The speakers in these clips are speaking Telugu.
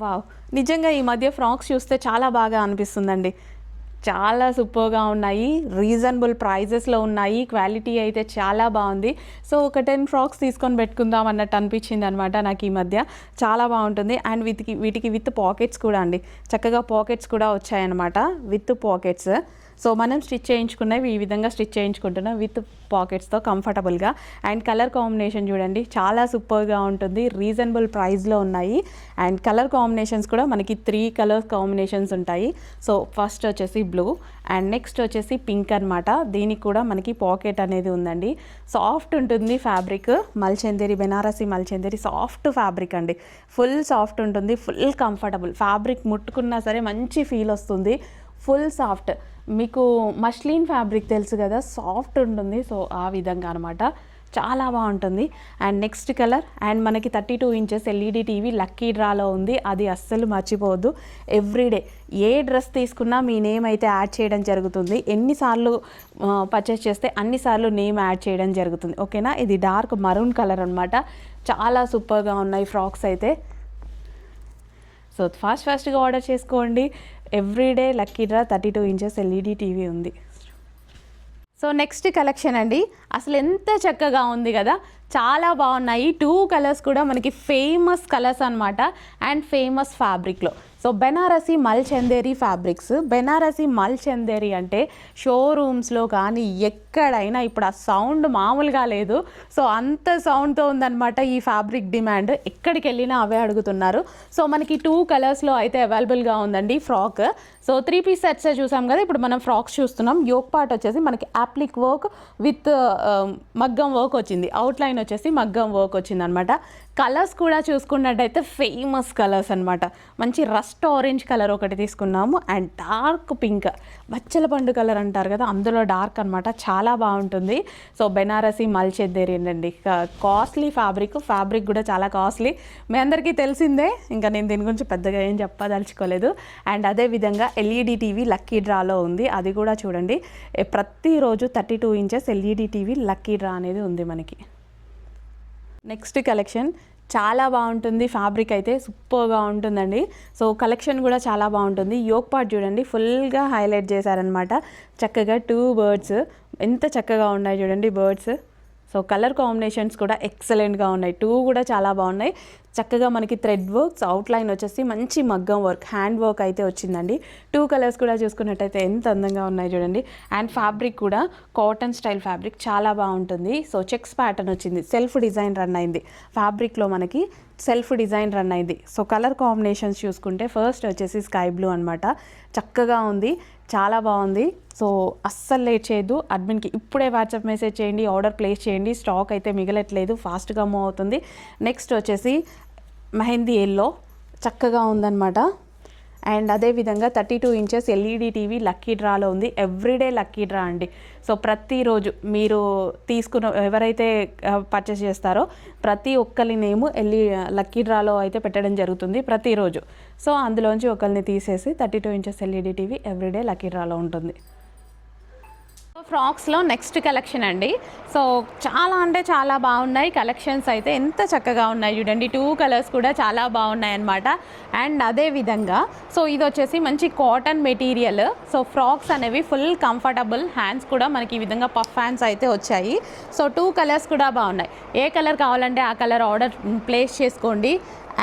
వావ్. నిజంగా ఈ మధ్య ఫ్రాక్స్ చూస్తే చాలా బాగా అనిపిస్తుందండి. చాలా సూపర్గా ఉన్నాయి రీజనబుల్ ప్రైజెస్లో ఉన్నాయి క్వాలిటీ అయితే చాలా బాగుంది. సో ఒక టెన్ ఫ్రాక్స్ తీసుకొని పెట్టుకుందాం అన్నట్టు అనిపించింది అనమాట నాకు ఈ మధ్య. చాలా బాగుంటుంది. అండ్ వీటికి వీటికి విత్ పాకెట్స్ కూడా అండి. చక్కగా పాకెట్స్ కూడా వచ్చాయన్నమాట. With pockets. సో మనం స్టిచ్ చేయించుకున్నవి ఈ విధంగా స్టిచ్ చేయించుకుంటున్నాం విత్ పాకెట్స్తో కంఫర్టబుల్గా. అండ్ కలర్ కాంబినేషన్ చూడండి చాలా సూపర్గా ఉంటుంది రీజనబుల్ ప్రైస్లో ఉన్నాయి. అండ్ కలర్ కాంబినేషన్స్ కూడా మనకి త్రీ కలర్ కాంబినేషన్స్ ఉంటాయి. సో ఫస్ట్ వచ్చేసి బ్లూ అండ్ నెక్స్ట్ వచ్చేసి పింక్ అనమాట దీనికి కూడా మనకి పాకెట్ అనేది ఉందండి. సాఫ్ట్ ఉంటుంది ఫ్యాబ్రిక్ మల్చందేరి బెనారసి మల్చందేరి సాఫ్ట్ ఫ్యాబ్రిక్ అండి. ఫుల్ సాఫ్ట్ ఉంటుంది ఫుల్ కంఫర్టబుల్. ఫ్యాబ్రిక్ ముట్టుకున్నా సరే మంచి ఫీల్ వస్తుంది. Full soft. మీకు మష్లీన్ ఫ్యాబ్రిక్ తెలుసు కదా సాఫ్ట్ ఉంటుంది. సో ఆ విధంగా అనమాట చాలా బాగుంటుంది. అండ్ నెక్స్ట్ కలర్ అండ్ మనకి thirty two inches LED TV lucky డ్రాలో ఉంది. అది అస్సలు మర్చిపోవద్దు. ఎవ్రీడే ఏ డ్రెస్ తీసుకున్నా మీ నేమ్ అయితే యాడ్ చేయడం జరుగుతుంది. ఎన్నిసార్లు పర్చేస్ చేస్తే అన్నిసార్లు నేమ్ యాడ్ చేయడం జరుగుతుంది. ఓకేనా? ఇది డార్క్ మరూన్ కలర్ అనమాట చాలా సూపర్గా ఉన్నాయి ఫ్రాక్స్ అయితే. సో ఫాస్ట్ ఫాస్ట్గా ఆర్డర్ చేసుకోండి. Everyday lucky draw thirty two inches LED TV ఉంది. సో నెక్స్ట్ కలెక్షన్ అండి. అసలు ఎంత చక్కగా ఉంది కదా. చాలా బాగున్నాయి. టూ కలర్స్ కూడా మనకి ఫేమస్ కలర్స్ అనమాట అండ్ ఫేమస్ ఫ్యాబ్రిక్లో. సో బెనారసి మల్చందేరి ఫ్యాబ్రిక్స్ బెనారసి మల్చందేరి అంటే షోరూమ్స్లో కానీ ఎక్కడైనా ఇప్పుడు ఆ సౌండ్ మామూలుగా లేదు. సో అంత సౌండ్తో ఉందన్నమాట ఈ ఫ్యాబ్రిక్ డిమాండ్ ఎక్కడికి వెళ్ళినా అవే అడుగుతున్నారు. సో మనకి టూ కలర్స్లో అయితే అవైలబుల్గా ఉందండి ఫ్రాక్ సో త్రీ పీస్ సెట్సే చూసాం కదా ఇప్పుడు మనం ఫ్రాక్స్ చూస్తున్నాం. యోక్ పార్ట్ వచ్చేసి మనకి యాప్లిక్ వర్క్ విత్ మగ్గం వర్క్ వచ్చింది. అవుట్లైన్ వచ్చేసి మగ్గం వర్క్ వచ్చింది అనమాట కలర్స్ కూడా చూసుకున్నట్టయితే ఫేమస్ కలర్స్ అనమాట మంచి రస్ రస్ట్ ఆరెంజ్ కలర్ ఒకటి తీసుకున్నాము అండ్ డార్క్ పింక్. బచ్చల పండు కలర్ అంటారు కదా అందులో డార్క్ అనమాట చాలా బాగుంటుంది. సో బెనారసి మల్చెద్దేరి కాస్ట్లీ ఫ్యాబ్రిక్. ఫ్యాబ్రిక్ కూడా చాలా కాస్ట్లీ. మీ అందరికీ తెలిసిందే ఇంకా నేను దీని గురించి పెద్దగా ఏం చెప్పదలుచుకోలేదు. అండ్ అదే విధంగా ఎల్ఈడి టీవీ లక్కీ డ్రాలో ఉంది. అది కూడా చూడండి. ప్రతిరోజు thirty two inches LED TV lucky draw అనేది ఉంది మనకి. నెక్స్ట్ కలెక్షన్ చాలా బాగుంటుంది ఫ్యాబ్రిక్ అయితే సూపర్గా ఉంటుందండి. సో కలెక్షన్ కూడా చాలా బాగుంటుంది. యోక్ పార్ట్ చూడండి ఫుల్గా హైలైట్ చేశారనమాట చక్కగా టూ బర్డ్స్ ఎంత చక్కగా ఉన్నాయి చూడండి బర్డ్స్ సో కలర్ కాంబినేషన్స్ కూడా ఎక్సలెంట్గా ఉన్నాయి. టూ కూడా చాలా బాగున్నాయి. చక్కగా మనకి థ్రెడ్ వర్క్స్ అవుట్లైన్ వచ్చేసి మంచి మగ్గం వర్క్ హ్యాండ్ వర్క్ అయితే వచ్చిందండి. టూ కలర్స్ కూడా చూసుకున్నట్టయితే ఎంత అందంగా ఉన్నాయి చూడండి. అండ్ ఫ్యాబ్రిక్ కూడా కాటన్ స్టైల్ ఫ్యాబ్రిక్ చాలా బాగుంటుంది. సో చెక్స్ ప్యాటర్న్ వచ్చింది. సెల్ఫ్ డిజైన్ రన్ అయింది. ఫ్యాబ్రిక్లో మనకి సెల్ఫ్ డిజైన్ రన్ అయింది. సో కలర్ కాంబినేషన్స్ చూసుకుంటే ఫస్ట్ వచ్చేసి స్కై బ్లూ అనమాట చక్కగా ఉంది. చాలా బాగుంది. సో అస్సలు లేట్ చేయొద్దు. అడ్మిన్కి ఇప్పుడే వాట్సాప్ మెసేజ్ చేయండి ఆర్డర్ ప్లేస్ చేయండి. స్టాక్ అయితే మిగలట్లేదు. ఫాస్ట్గా మూవ్ అవుతుంది. నెక్స్ట్ వచ్చేసి మెహందీ ఎల్లో. చక్కగా ఉందన్నమాట. అండ్ అదేవిధంగా thirty two inches LED TV lucky డ్రాలో ఉంది. ఎవ్రీడే లక్కీ డ్రా అండి. సో ప్రతిరోజు మీరు తీసుకున్న ఎవరైతే పర్చేస్ చేస్తారో ప్రతి ఒక్కరి నేము ఎల్ఈ లక్కీ డ్రాలో అయితే పెట్టడం జరుగుతుంది ప్రతిరోజు. సో అందులోంచి ఒకరిని తీసేసి thirty two inches LED TV everyday lucky డ్రాలో ఉంటుంది. ఫ్రాక్స్లో నెక్స్ట్ కలెక్షన్ అండి. సో చాలా అంటే చాలా బాగున్నాయి. కలెక్షన్స్ అయితే ఎంత చక్కగా ఉన్నాయి చూడండి. టూ కలర్స్ కూడా చాలా బాగున్నాయి అన్నమాట. అండ్ అదే విధంగా సో ఇది వచ్చేసి మంచి కాటన్ మెటీరియల్ సో ఫ్రాక్స్ అనేవి ఫుల్ కంఫర్టబుల్ హ్యాండ్స్ కూడా మనకి ఈ విధంగా పఫ్ హ్యాండ్స్ అయితే వచ్చాయి. సో టూ కలర్స్ కూడా బాగున్నాయి. ఏ కలర్ కావాలంటే ఆ కలర్ ఆర్డర్ ప్లేస్ చేసుకోండి.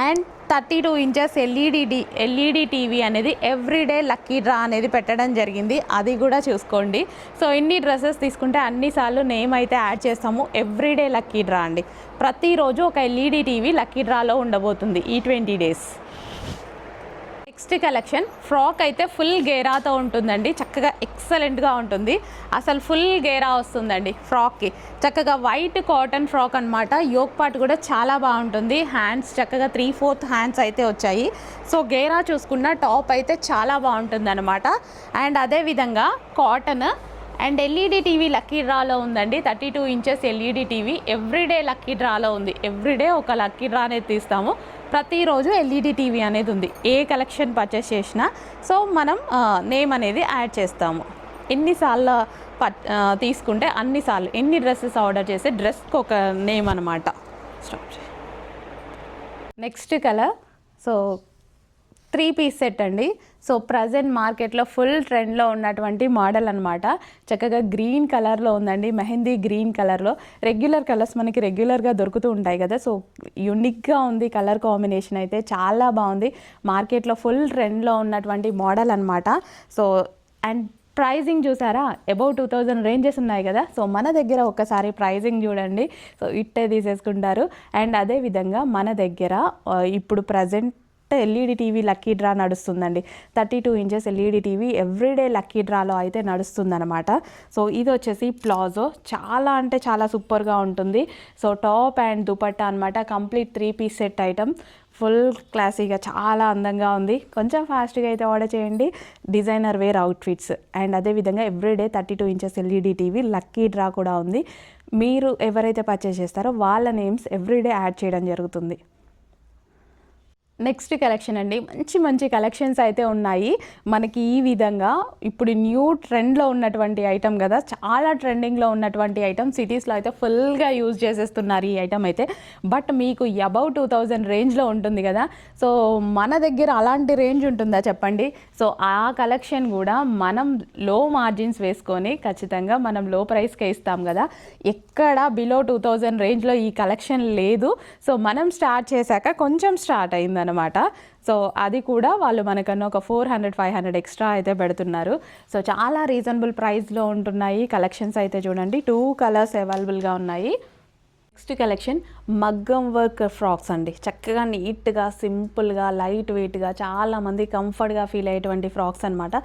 And thirty two inches LED LED TV అనేది ఎవ్రీడే లక్కీ డ్రా అనేది పెట్టడం జరిగింది. అది కూడా చూసుకోండి. సో ఎన్ని డ్రెస్సెస్ తీసుకుంటే అన్నిసార్లు నేమ్ అయితే యాడ్ చేస్తాము. ఎవ్రీడే లక్కీ డ్రా అండి. ప్రతిరోజు ఒక ఎల్ఈడి టీవీ లక్కీ డ్రాలో ఉండబోతుంది ఈ twenty days. Next collection frock అయితే ఫుల్ గేరాతో ఉంటుందండి. చక్కగా ఎక్సలెంట్గా ఉంటుంది. అసలు ఫుల్ గేరా వస్తుందండి ఫ్రాక్కి. చక్కగా వైట్ కాటన్ ఫ్రాక్ అనమాట యోక్ పార్ట్ కూడా చాలా బాగుంటుంది. హ్యాండ్స్ చక్కగా త్రీ ఫోర్త్ హ్యాండ్స్ అయితే వచ్చాయి. సో గేరా చూసుకున్న టాప్ అయితే చాలా బాగుంటుంది అనమాట అండ్ అదేవిధంగా cotton and LED TV lucky డ్రాలో ఉందండి. Thirty two inches LED TV. Everyday lucky డ్రాలో ఉంది. ఎవ్రీడే ఒక లక్కీ డ్రా అనేది తీస్తాము. ప్రతిరోజు ఎల్ఈడి టీవీ అనేది ఉంది. ఏ కలెక్షన్ పర్చేస్ చేసినా. సో మనం నేమ్ అనేది యాడ్ చేస్తాము. ఎన్నిసార్లు ప తీసుకుంటే అన్నిసార్లు ఎన్ని డ్రెస్సెస్ ఆర్డర్ చేస్తే డ్రెస్కి ఒక నేమ్ అనమాట stop next colour. So three piece set అండి. సో ప్రజెంట్ మార్కెట్లో ఫుల్ ట్రెండ్లో ఉన్నటువంటి మోడల్ అనమాట చక్కగా గ్రీన్ కలర్లో ఉందండి. మెహందీ గ్రీన్ కలర్లో. రెగ్యులర్ కలర్స్ మనకి రెగ్యులర్గా దొరుకుతూ ఉంటాయి కదా. సో యునిక్గా ఉంది కలర్ కాంబినేషన్ అయితే చాలా బాగుంది. మార్కెట్లో ఫుల్ ట్రెండ్లో ఉన్నటువంటి మోడల్ అనమాట సో అండ్ ప్రైజింగ్ చూసారా? అబౌవ్ టూ థౌజండ్ రేంజెస్ ఉన్నాయి కదా. సో మన దగ్గర ఒక్కసారి ప్రైజింగ్ చూడండి. సో ఇట్టే తీసేసుకుంటారు. అండ్ అదే విధంగా మన దగ్గర ఇప్పుడు present LED TV lucky draw నడుస్తుందండి. Thirty two inches LED TV everyday lucky డ్రాలో అయితే నడుస్తుందన్నమాట. సో ఇది వచ్చేసి ప్లాజో. చాలా అంటే చాలా సూపర్గా ఉంటుంది. సో టాప్ అండ్ దుపట్టా అనమాట complete three piece set item. Full క్లాసీగా చాలా అందంగా ఉంది. కొంచెం ఫాస్ట్గా అయితే ఆర్డర్ చేయండి. Designer wear outfits. అండ్ అదేవిధంగా everyday thirty two inches LED TV lucky draw కూడా ఉంది. మీరు ఎవరైతే పర్చేస్ చేస్తారో వాళ్ళ నేమ్స్ ఎవ్రీడే యాడ్ చేయడం జరుగుతుంది. నెక్స్ట్ కలెక్షన్ అండి. మంచి మంచి కలెక్షన్స్ అయితే ఉన్నాయి. మనకి ఈ విధంగా ఇప్పుడు న్యూ ట్రెండ్లో ఉన్నటువంటి ఐటమ్ కదా చాలా ట్రెండింగ్లో ఉన్నటువంటి ఐటమ్ సిటీస్లో అయితే ఫుల్గా యూజ్ చేసేస్తున్నారు ఈ ఐటమ్ అయితే. బట్ మీకు అబౌవ్ టూ థౌజండ్ రేంజ్లో ఉంటుంది కదా సో మన దగ్గర అలాంటి రేంజ్ ఉంటుందా చెప్పండి? సో ఆ కలెక్షన్ కూడా మనం లో మార్జిన్స్ వేసుకొని ఖచ్చితంగా మనం లో ప్రైస్కే ఇస్తాం కదా. ఎక్కడ బిలో టూ థౌజండ్ రేంజ్లో ఈ కలెక్షన్ లేదు. సో మనం స్టార్ట్ చేశాక కొంచెం స్టార్ట్ అనమాట సో అది కూడా వాళ్ళు మనకన్నా ఒక four hundred five hundred extra అయితే పెడుతున్నారు. సో చాలా రీజనబుల్ ప్రైస్లో ఉంటున్నాయి కలెక్షన్స్ అయితే చూడండి. టూ కలర్స్ అవైలబుల్గా ఉన్నాయి. నెక్స్ట్ కలెక్షన్ మగ్గం వర్క్ ఫ్రాక్స్ అండి. చక్కగా నీట్గా సింపుల్గా లైట్ వెయిట్గా చాలామంది కంఫర్ట్గా ఫీల్ అయ్యేటువంటి ఫ్రాక్స్ అనమాట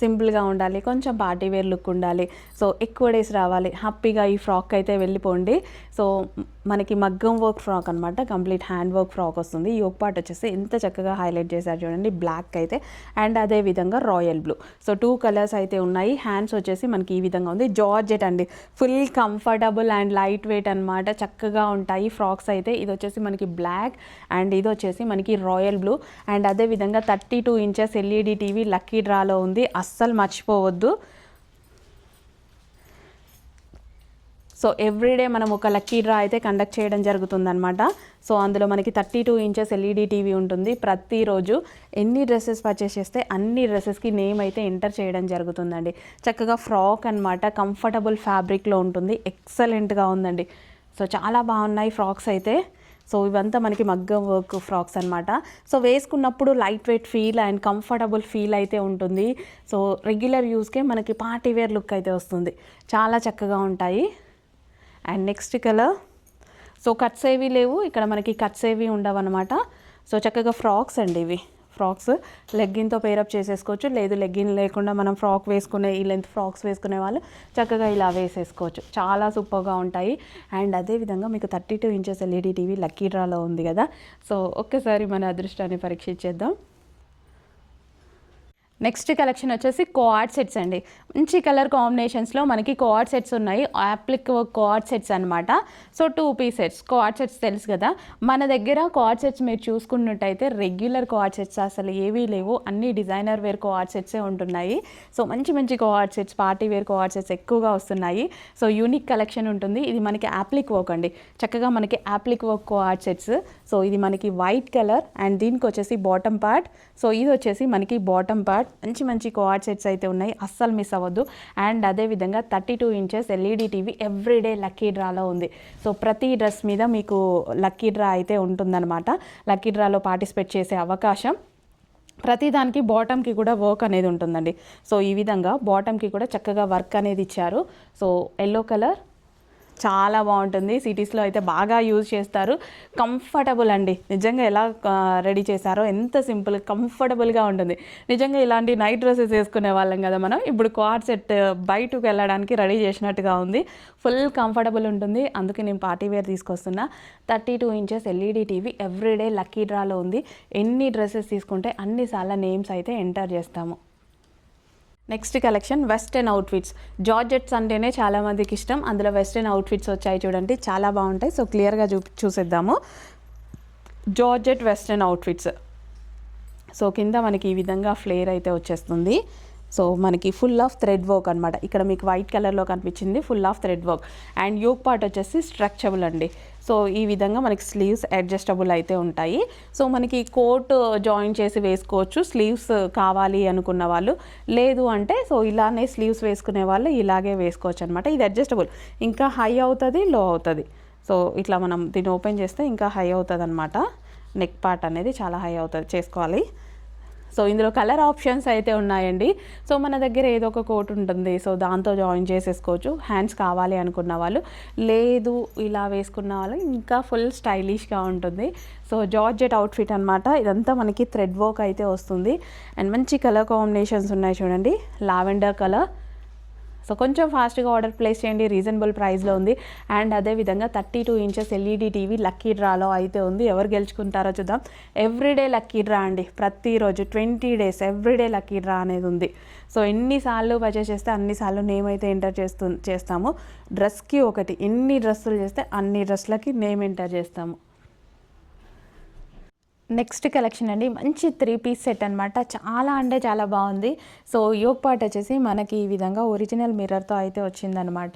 సింపుల్గా ఉండాలి కొంచెం పార్టీ వేర్ లుక్ ఉండాలి. సో ఎక్కువ డేస్ రావాలి. హ్యాపీగా ఈ ఫ్రాక్ అయితే వెళ్ళిపోండి. సో మనకి మగ్గం వర్క్ ఫ్రాక్ అనమాట కంప్లీట్ హ్యాండ్ వర్క్ ఫ్రాక్ వస్తుంది. ఈ ఒక పార్ట్ వచ్చేసి ఎంత చక్కగా హైలైట్ చేశారు చూడండి. బ్లాక్ అయితే అండ్ అదే విధంగా royal blue. So two colours అయితే ఉన్నాయి. హ్యాండ్స్ వచ్చేసి మనకి ఈ విధంగా ఉంది. జార్జెట్ అండి. Full comfortable and light weight అనమాట చక్కగా ఉంటాయి. ఫ్రాక్ ఫ్రాక్స్ అయితే ఇది వచ్చేసి మనకి బ్లాక్ అండ్ ఇది వచ్చేసి మనకి రాయల్ బ్లూ. అండ్ అదే విధంగా thirty two inches LED TV lucky డ్రాలో ఉంది. అస్సలు మర్చిపోవద్దు. సో ఎవ్రీడే మనం ఒక లక్కీ డ్రా అయితే కండక్ట్ చేయడం జరుగుతుందనమాట సో అందులో మనకి thirty two inches LED TV ఉంటుంది. ప్రతిరోజు ఎన్ని డ్రెస్సెస్ పర్చేస్ చేస్తే అన్ని డ్రెస్సెస్కి నేమ్ అయితే ఎంటర్ చేయడం జరుగుతుందండి. చక్కగా ఫ్రాక్ అన్నమాట కంఫర్టబుల్ ఫ్యాబ్రిక్లో ఉంటుంది. ఎక్సలెంట్గా ఉందండి. సో చాలా బాగున్నాయి ఫ్రాక్స్ అయితే. సో ఇవంతా మనకి మగ్గం వర్క్ ఫ్రాక్స్ అనమాట సో వేసుకున్నప్పుడు light weight feel and comfortable feel అయితే ఉంటుంది. సో రెగ్యులర్ యూస్కే మనకి పార్టీ వేర్ లుక్ అయితే వస్తుంది. చాలా చక్కగా ఉంటాయి. And next colour. So cuts ఏవి లేవు. ఇక్కడ మనకి కట్స్ ఏవి ఉండవు అనమాట సో చక్కగా ఫ్రాక్స్ అండి ఇవి. ఫ్రాక్స్ లెగ్గిన్తో పేరప్ చేసేసుకోవచ్చు. లేదు లెగ్గిన్ లేకుండా మనం ఫ్రాక్ వేసుకునే ఈ లెంత్ ఫ్రాక్స్ వేసుకునే వాళ్ళు చక్కగా ఇలా వేసేసుకోవచ్చు. చాలా సూపర్గా ఉంటాయి. అండ్ అదేవిధంగా మీకు thirty two inches LED TV lucky డ్రాలో ఉంది కదా. సో ఒక్కసారి మన అదృష్టాన్ని పరీక్షించేద్దాం. నెక్స్ట్ కలెక్షన్ వచ్చేసి కోఆర్డ్ సెట్స్ అండి. మంచి కలర్ కాంబినేషన్స్లో మనకి కోఆర్డ్ సెట్స్ ఉన్నాయి. యాప్లిక్ కోఆర్డ్ సెట్స్ అనమాట so two piece sets coord sets తెలుసు కదా. మన దగ్గర కోఆర్డ్ సెట్స్ మీరు చూసుకున్నట్టయితే రెగ్యులర్ కోఆర్డ్ సెట్స్ అసలు ఏవీ లేవు. అన్ని డిజైనర్ వేర్ కోఆర్డ్ సెట్సే ఉంటున్నాయి. సో మంచి మంచి coord sets party wear coord sets ఎక్కువగా వస్తున్నాయి. సో యూనిక్ కలెక్షన్ ఉంటుంది. ఇది మనకి యాప్లిక్ వర్క్ అండి. చక్కగా మనకి applique work coord sets so ఇది మనకి వైట్ కలర్ అండ్ దీనికి వచ్చేసి బాటమ్ పార్ట్ సో ఇది వచ్చేసి మనకి బాటమ్ పార్ట్ మంచి మంచి కోఆర్డ్ సెట్స్ అయితే ఉన్నాయి. అస్సలు మిస్ అవ్వద్దు. అండ్ అదేవిధంగా thirty two inches LED TV everyday lucky డ్రాలో ఉంది. సో ప్రతి డ్రెస్ మీద మీకు లక్కీ డ్రా అయితే ఉంటుందన్నమాట. లక్కీ డ్రాలో పార్టిసిపేట్ చేసే అవకాశం. ప్రతిదానికి బాటమ్కి కూడా వర్క్ అనేది ఉంటుందండి. సో ఈ విధంగా బాటమ్కి కూడా చక్కగా వర్క్ అనేది ఇచ్చారు. సో ఎల్లో కలర్ చాలా బాగుంటుంది. సిటీస్లో అయితే బాగా యూజ్ చేస్తారు. కంఫర్టబుల్ అండి. నిజంగా ఎలా రెడీ చేశారో ఎంత సింపుల్ కంఫర్టబుల్గా ఉంటుంది. నిజంగా ఇలాంటి నైట్ డ్రెస్సెస్ వేసుకునే వాళ్ళం కదా మనం. ఇప్పుడు క్వాడ్ సెట్ బయటకు వెళ్ళడానికి రెడీ చేసినట్టుగా ఉంది. ఫుల్ కంఫర్టబుల్ ఉంటుంది. అందుకే నేను party wear తీసుకొస్తున్నా. Thirty two inches LED TV everyday lucky డ్రాలో ఉంది. ఎన్ని డ్రెస్సెస్ తీసుకుంటే అన్నిసార్లు నేమ్స్ అయితే ఎంటర్ చేస్తాము. Next collection western outfits georgettes అంటేనే చాలామందికి ఇష్టం. అందులో వెస్ట్రన్ అవుట్ఫిట్స్ వచ్చాయి చూడండి. చాలా బాగుంటాయి. సో క్లియర్గా చూ చూసేద్దాము. జార్జెట్ వెస్ట్రన్ అవుట్ఫిట్స్ సో కింద మనకి ఈ విధంగా ఫ్లేర్ అయితే వచ్చేస్తుంది. సో మనకి ఫుల్ ఆఫ్ థ్రెడ్ వర్క్ అనమాట ఇక్కడ మీకు వైట్ కలర్లో కనిపించింది. Full of thread work and yoke part వచ్చేసి స్ట్రక్చబుల్ అండి. సో ఈ విధంగా మనకి స్లీవ్స్ అడ్జస్టబుల్ అయితే ఉంటాయి. సో మనకి కోట్ జాయిన్ చేసి వేసుకోవచ్చు. స్లీవ్స్ కావాలి అనుకున్న వాళ్ళు. లేదు అంటే సో ఇలానే స్లీవ్స్ వేసుకునే వాళ్ళు ఇలాగే వేసుకోవచ్చు అనమాట ఇది అడ్జస్టబుల్ ఇంకా హై అవుతుంది లో అవుతుంది. సో ఇట్లా మనం దీన్ని ఓపెన్ చేస్తే ఇంకా హై అవుతుంది అనమాట నెక్ పార్ట్ అనేది చాలా హై అవుతుంది. చేసుకోవాలి. సో ఇందులో కలర్ ఆప్షన్స్ అయితే ఉన్నాయండి. సో మన దగ్గర ఏదో ఒక కోట్ ఉంటుంది. సో దాంతో జాయిన్ చేసేసుకోవచ్చు. హ్యాండ్స్ కావాలి అనుకున్న వాళ్ళు. లేదు ఇలా వేసుకున్న వాళ్ళు ఇంకా ఫుల్ స్టైలిష్గా ఉంటుంది. సో జార్జెట్ అవుట్ఫిట్ అనమాట ఇదంతా మనకి థ్రెడ్ వర్క్ అయితే వస్తుంది. అండ్ మంచి కలర్ కాంబినేషన్స్ ఉన్నాయి చూడండి. Lavender colour. సో కొంచెం ఫాస్ట్గా ఆర్డర్ ప్లేస్ చేయండి రీజనబుల్ ప్రైస్లో ఉంది. అండ్ అదేవిధంగా thirty two inches LED TV lucky డ్రాలో అయితే ఉంది. ఎవరు గెలుచుకుంటారో చూద్దాం. ఎవ్రీడే లక్కీ డ్రా అండి. ప్రతిరోజు twenty days everyday lucky draw అనేది ఉంది. సో ఎన్నిసార్లు పర్చేస్ చేస్తే అన్నిసార్లు నేమ్ అయితే ఎంటర్ చేస్తూ చేస్తాము. డ్రెస్కి ఒకటి ఎన్ని డ్రెస్సులు చేస్తే అన్ని డ్రెస్లకి నేమ్ ఎంటర్ చేస్తాము. నెక్స్ట్ కలెక్షన్ అండి. మంచి త్రీ పీస్ సెట్ అనమాట చాలా అంటే చాలా బాగుంది. సో యోగ్ పార్ట్ వచ్చేసి మనకి ఈ విధంగా ఒరిజినల్ మిర్రర్తో అయితే వచ్చిందనమాట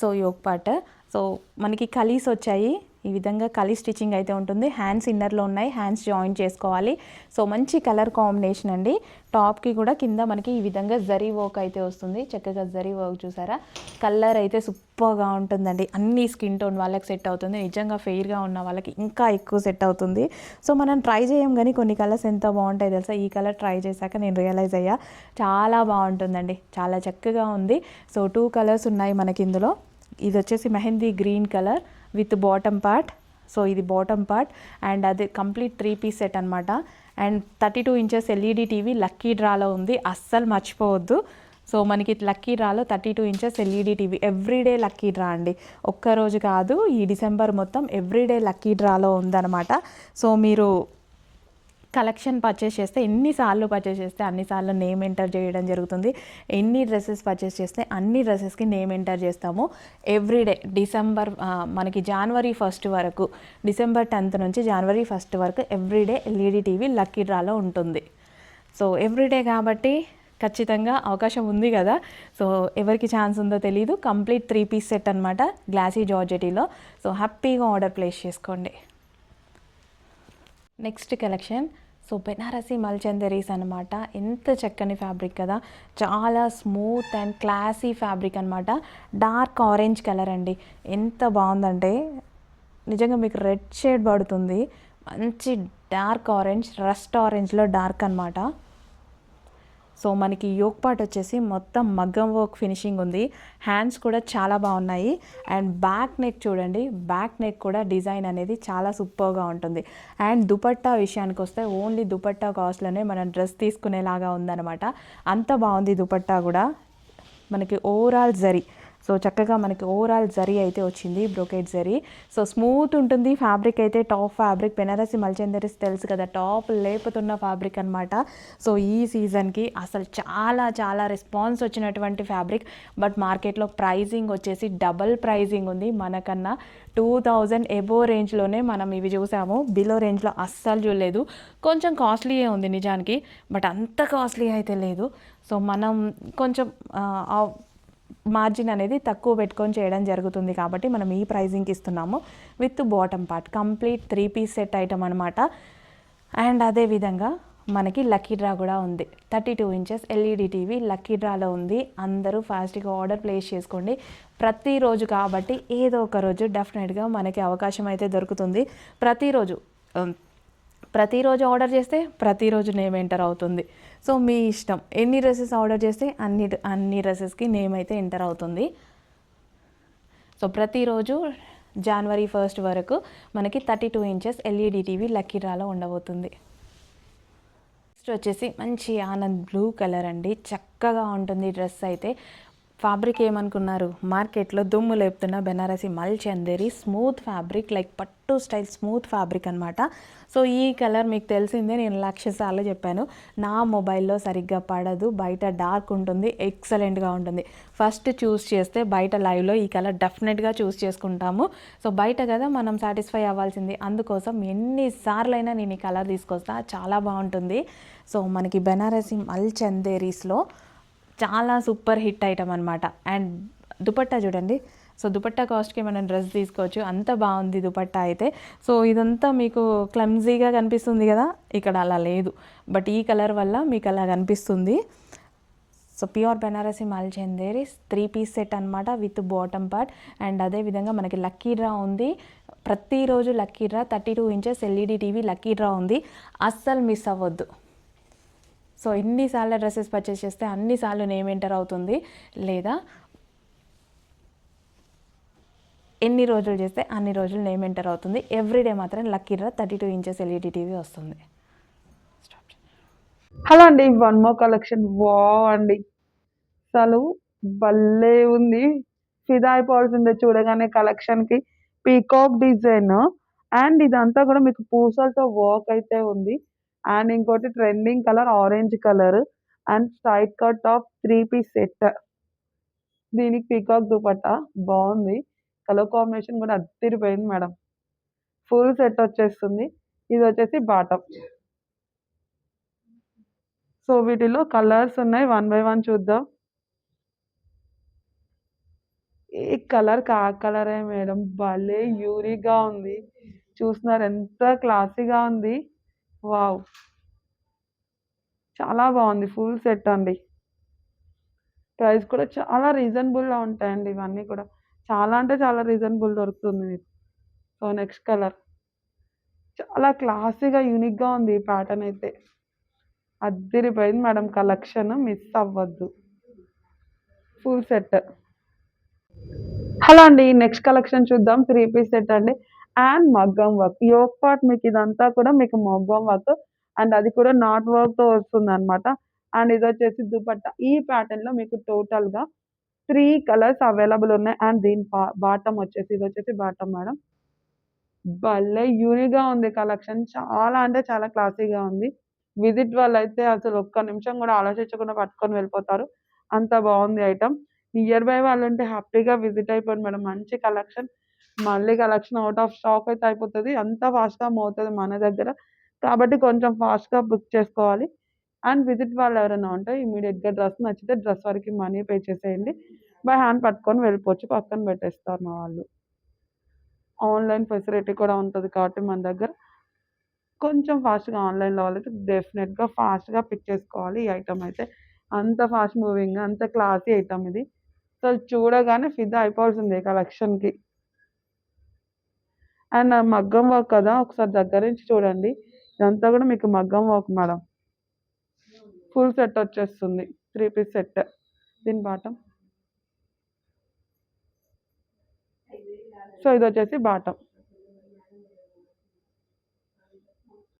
సో యోగ్ పార్ట్ సో మనకి కలీస్ వచ్చాయి. ఈ విధంగా కలి స్టిచ్చింగ్ అయితే ఉంటుంది. హ్యాండ్స్ ఇన్నర్లో ఉన్నాయి. హ్యాండ్స్ జాయిన్ చేసుకోవాలి. సో మంచి కలర్ కాంబినేషన్ అండి. టాప్కి కూడా కింద మనకి ఈ విధంగా జరీ వర్క్ అయితే వస్తుంది. చక్కగా జరీ వర్క్ చూసారా? కలర్ అయితే సూపర్గా ఉంటుందండి. అన్ని స్కిన్ టోన్ వాళ్ళకి సెట్ అవుతుంది. నిజంగా ఫెయిర్గా ఉన్న వాళ్ళకి ఇంకా ఎక్కువ సెట్ అవుతుంది. సో మనం ట్రై చేయం కానీ కొన్ని కలర్స్ ఎంత బాగుంటాయి తెలుసా? ఈ కలర్ ట్రై చేశాక నేను రియలైజ్ అయ్యా. చాలా బాగుంటుందండి. చాలా చక్కగా ఉంది. సో టూ కలర్స్ ఉన్నాయి మనకి ఇందులో. ఇది వచ్చేసి mehndi green colour. With bottom part so ఇది బాటమ్ పార్ట్ అండ్ అది కంప్లీట్ త్రీ పీస్ సెట్ అనమాట and thirty two inches LED TV lucky డ్రాలో ఉంది. అస్సలు మర్చిపోవద్దు. సో మనకి లక్కీ డ్రాలో thirty two inches LED TV everyday lucky draw అండి. ఒక్కరోజు కాదు ఈ డిసెంబర్ మొత్తం ఎవ్రీడే లక్కీ డ్రాలో ఉందన్నమాట. సో మీరు కలెక్షన్ పర్చేస్ చేస్తే ఎన్నిసార్లు పర్చేస్ చేస్తే అన్నిసార్లు నేమ్ ఎంటర్ చేయడం జరుగుతుంది. ఎన్ని డ్రెస్సెస్ పర్చేస్ చేస్తే అన్ని డ్రెస్సెస్కి నేమ్ ఎంటర్ చేస్తాము. ఎవ్రీడే డిసెంబర్ మనకి జనవరి ఫస్ట్ వరకు డిసెంబర్ టెన్త్ నుంచి జనవరి ఫస్ట్ వరకు ఎవ్రీడే ఎల్ఈడి టీవీ లక్కీ డ్రాలో ఉంటుంది. సో ఎవ్రీడే కాబట్టి ఖచ్చితంగా అవకాశం ఉంది కదా. సో ఎవరికి ఛాన్స్ ఉందో తెలియదు కంప్లీట్ త్రీ పీస్ సెట్ అనమాట గ్లాసీ జార్జెటీలో సో హ్యాపీగా ఆర్డర్ ప్లేస్ చేసుకోండి. నెక్స్ట్ కలెక్షన్ సో బెనారసి మల్చందరీస్ అనమాట ఎంత చక్కని ఫ్యాబ్రిక్ కదా. చాలా స్మూత్ అండ్ క్లాసీ ఫ్యాబ్రిక్ అనమాట డార్క్ ఆరెంజ్ కలర్ అండి. ఎంత బాగుందంటే నిజంగా మీకు రెడ్ షేడ్ పడుతుంది. మంచి డార్క్ ఆరెంజ్ రస్ట్ ఆరెంజ్లో డార్క్ అనమాట సో మనకి యోక్ పార్ట్ వచ్చేసి మొత్తం మగ్గం వర్క్ ఫినిషింగ్ ఉంది. హ్యాండ్స్ కూడా చాలా బాగున్నాయి. అండ్ బ్యాక్ నెక్ చూడండి. బ్యాక్ నెక్ కూడా డిజైన్ అనేది చాలా సూపర్గా ఉంటుంది. అండ్ దుపట్టా విషయానికి వస్తే ఓన్లీ దుపట్టా కాస్ట్లోనే మనం డ్రెస్ తీసుకునేలాగా ఉందన్నమాట. అంత బాగుంది దుపట్టా కూడా. మనకి ఓవరాల్ జరీ. సో చక్కగా మనకి ఓవరాల్ జరీ అయితే వచ్చింది బ్రోకెట్ జరీ. సో స్మూత్ ఉంటుంది ఫ్యాబ్రిక్ అయితే టాప్ ఫ్యాబ్రిక్ బెనారసి మల్చందరీస్ తెలుసు కదా టాప్ లేపుతున్న ఫ్యాబ్రిక్ అనమాట సో ఈ సీజన్కి అసలు చాలా చాలా రెస్పాన్స్ వచ్చినటువంటి ఫ్యాబ్రిక్ బట్ మార్కెట్లో ప్రైజింగ్ వచ్చేసి డబల్ ప్రైజింగ్ ఉంది. మనకన్నా టూ థౌజండ్ ఎబో రేంజ్లోనే మనం ఇవి చూసాము. బిలో రేంజ్లో అస్సలు చూడలేదు. కొంచెం కాస్ట్లీయే ఉంది నిజానికి బట్ అంత కాస్ట్లీ అయితే లేదు. సో మనం కొంచెం మార్జిన్ అనేది తక్కువ పెట్టుకొని చేయడం జరుగుతుంది కాబట్టి మనం ఈ ప్రైజింగ్కి ఇస్తున్నాము. With bottom part complete three piece set item అనమాట అండ్ అదేవిధంగా మనకి లక్కీ డ్రా కూడా ఉంది. Thirty two inches LED TV lucky డ్రాలో ఉంది. అందరూ ఫాస్ట్గా ఆర్డర్ ప్లేస్ చేసుకోండి. ప్రతిరోజు కాబట్టి ఏదో ఒక రోజు డెఫినెట్గా మనకి అవకాశం అయితే దొరుకుతుంది. ప్రతిరోజు ప్రతిరోజు ఆర్డర్ చేస్తే ప్రతిరోజు నేమ్ ఎంటర్ అవుతుంది. సో మీ ఇష్టం. ఎన్ని డ్రెస్సెస్ ఆర్డర్ చేస్తే అన్ని అన్ని డ్రెస్సెస్కి నేమ్ అయితే ఎంటర్ అవుతుంది. సో ప్రతిరోజు జనవరి ఫస్ట్ వరకు మనకి thirty two inches LED TV lucky డ్రాలో ఉండబోతుంది. నెక్స్ట్ వచ్చేసి మంచి ఆనంద్ బ్లూ కలర్ అండి. చక్కగా ఉంటుంది డ్రెస్ అయితే. ఫ్యాబ్రిక్ ఏమనుకున్నారు? మార్కెట్లో దుమ్ము లేపుతున్న Banarasi mul Chanderi smooth fabric like పట్టు స్టైల్ స్మూత్ ఫ్యాబ్రిక్ అనమాట సో ఈ కలర్ మీకు తెలిసిందే నేను లక్షసార్లు చెప్పాను. నా మొబైల్లో సరిగ్గా పడదు బయట డార్క్ ఉంటుంది ఎక్సలెంట్గా ఉంటుంది. ఫస్ట్ చూస్ చేస్తే బయట లైవ్లో ఈ కలర్ డెఫినెట్గా చూస్ చేసుకుంటాము. సో బయట కదా మనం సాటిస్ఫై అవ్వాల్సింది. అందుకోసం ఎన్నిసార్లైనా నేను ఈ కలర్ తీసుకొస్తా చాలా బాగుంటుంది. సో మనకి బెనారసి మల్ చందేరీస్లో చాలా సూపర్ హిట్ ఐటమ్ అనమాట అండ్ దుపట్టా చూడండి. సో దుపట్టా కాస్ట్కి మనం డ్రెస్ తీసుకోవచ్చు. అంత బాగుంది దుపట్టా అయితే. సో ఇదంతా మీకు క్లమ్జీగా కనిపిస్తుంది కదా. ఇక్కడ అలా లేదు. బట్ ఈ కలర్ వల్ల మీకు అలా కనిపిస్తుంది. సో ప్యూర్ బెనారసి మాల్చేందేరి త్రీ పీస్ సెట్ అనమాట విత్ బాటమ్ పార్ట్. అండ్ అదేవిధంగా మనకి లక్కీ డ్రా ఉంది. ప్రతిరోజు lucky draw thirty two inches LED TV lucky draw ఉంది. అస్సలు మిస్ అవ్వద్దు. సో ఎన్నిసార్లు డ్రెస్సెస్ పర్చేస్ చేస్తే అన్నిసార్లు నేమ్ ఎంటర్ అవుతుంది. లేదా ఎన్ని రోజులు చేస్తే అన్ని రోజులు నేమ్ ఎంటర్ అవుతుంది. ఎవ్రీడే మాత్రం lucky draw thirty two inches LED TV వస్తుంది. హలో అండి వన్ మో కలెక్షన్. వావ్ అండి. అసలు భలే ఉంది. ఫిదా అయిపోవాల్సిందే చూడగానే కలెక్షన్కి. పీకాక్ డిజైన్ అండ్ ఇదంతా కూడా మీకు పూసలతో వర్క్ అయితే ఉంది. అండ్ ఇంకోటి trending colour orange colour and straight cut top three piece set. దీనికి పీకాక్ దుపట్టా. బాగుంది. కలర్ కాంబినేషన్ కూడా అద్దరిపోయింది మేడం. ఫుల్ సెట్ వచ్చేస్తుంది. ఇది వచ్చేసి బాటమ్. సో వీటిలో కలర్స్ ఉన్నాయి. వన్ బై వన్ చూద్దాం. ఏ కలర్ కా కలరే మేడం. భలే యూరిగా ఉంది. చూస్తున్నారు ఎంత క్లాసీగా ఉంది. వావ్! చాలా బాగుంది. ఫుల్ సెట్ అండి. ప్రైస్ కూడా చాలా రీజనబుల్గా ఉంటాయండి ఇవన్నీ కూడా. చాలా అంటే చాలా రీజనబుల్ దొరుకుతుంది మీకు. So next colour. చాలా క్లాసీగా యూనిక్గా ఉంది ఈ ప్యాటర్న్ అయితే. అద్దరిపోయింది మేడం కలెక్షన్. మిస్ అవ్వద్దు. Full set. హలో అండి. నెక్స్ట్ కలెక్షన్ చూద్దాం. త్రీ పీస్ సెట్ అండి. అండ్ మగ్గం వర్క్ యోక్ పార్ట్ మీకు ఇదంతా కూడా మీకు మగ్గం వర్క్ అండ్ అది కూడా నాట్ వర్క్తో వస్తుంది అనమాట అండ్ ఇది వచ్చేసి దుపట్టా. ఈ ప్యాటర్న్లో మీకు టోటల్గా త్రీ కలర్స్ అవైలబుల్ ఉన్నాయి. అండ్ దీని బాటమ్ వచ్చేసి ఇది వచ్చేసి బాటమ్ మేడం. భలే యూనిక్గా ఉంది కలెక్షన్ చాలా అంటే చాలా క్లాసీగా ఉంది. విజిట్ వాళ్ళు అయితే అసలు ఒక్క నిమిషం కూడా ఆలోచించకుండా పట్టుకొని వెళ్ళిపోతారు. అంత బాగుంది ఐటమ్ నియర్ బై వాళ్ళు ఉంటే హ్యాపీగా విజిట్ అయిపోయింది మేడం. మంచి కలెక్షన్ మళ్ళీ కలెక్షన్ అవుట్ ఆఫ్ స్టాక్ అయితే అయిపోతుంది. అంత ఫాస్ట్గా అవుతుంది మన దగ్గర. కాబట్టి కొంచెం ఫాస్ట్గా బుక్ చేసుకోవాలి. అండ్ విజిట్ వాళ్ళు ఎవరైనా ఉంటే ఇమీడియట్గా డ్రెస్ నచ్చితే డ్రెస్ వరకు మనీ పే చేసేయండి. బై హ్యాండ్ పట్టుకొని వెళ్ళిపోవచ్చు. పక్కన పెట్టేస్తారు మా వాళ్ళు. ఆన్లైన్ ఫెసిలిటీ కూడా ఉంటుంది కాబట్టి మన దగ్గర. కొంచెం ఫాస్ట్గా ఆన్లైన్లో వాళ్ళైతే డెఫినెట్గా ఫాస్ట్గా పిక్ చేసుకోవాలి. ఈ ఐటమ్ అయితే అంత ఫాస్ట్ మూవింగ్ అంత క్లాసీ ఐటమ్ ఇది. సో చూడగానే ఫిదా అయిపోవాల్సిందే కలెక్షన్కి అండ్ మగ్గం వర్క్ కదా ఒకసారి దగ్గర నుంచి చూడండి. ఇదంతా కూడా మీకు మగ్గం వర్క్ మేడం ఫుల్ సెట్ వచ్చేస్తుంది త్రీ పీస్ సెట్ దీని బాటం సో ఇది వచ్చేసి బాటం